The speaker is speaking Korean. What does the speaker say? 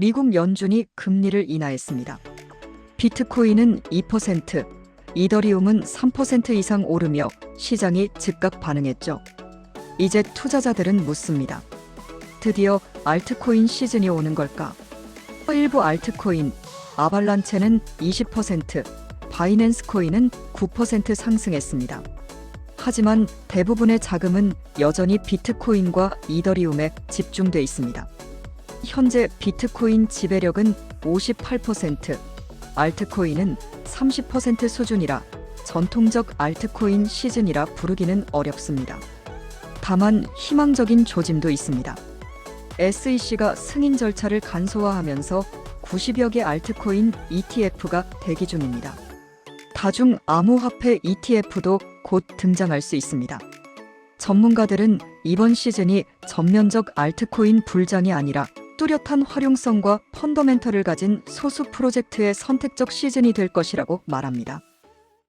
미국 연준이 금리를 인하했습니다. 비트코인은 2%, 이더리움은 3% 이상 오르며 시장이 즉각 반응했죠. 이제 투자자들은 묻습니다. 드디어 알트코인 시즌이 오는 걸까? 일부 알트코인, 아발란체는 20%, 바이낸스 코인은 9% 상승했습니다. 하지만 대부분의 자금은 여전히 비트코인과 이더리움에 집중돼 있습니다. 현재 비트코인 지배력은 58%, 알트코인은 30% 수준이라 전통적 알트코인 시즌이라 부르기는 어렵습니다. 다만 희망적인 조짐도 있습니다. SEC가 승인 절차를 간소화하면서 90여 개 알트코인 ETF가 대기 중입니다. 다중 암호화폐 ETF도 곧 등장할 수 있습니다. 전문가들은 이번 시즌이 전면적 알트코인 불장이 아니라 뚜렷한 활용성과 펀더멘털을 가진 소수 프로젝트의 선택적 시즌이 될 것이라고 말합니다.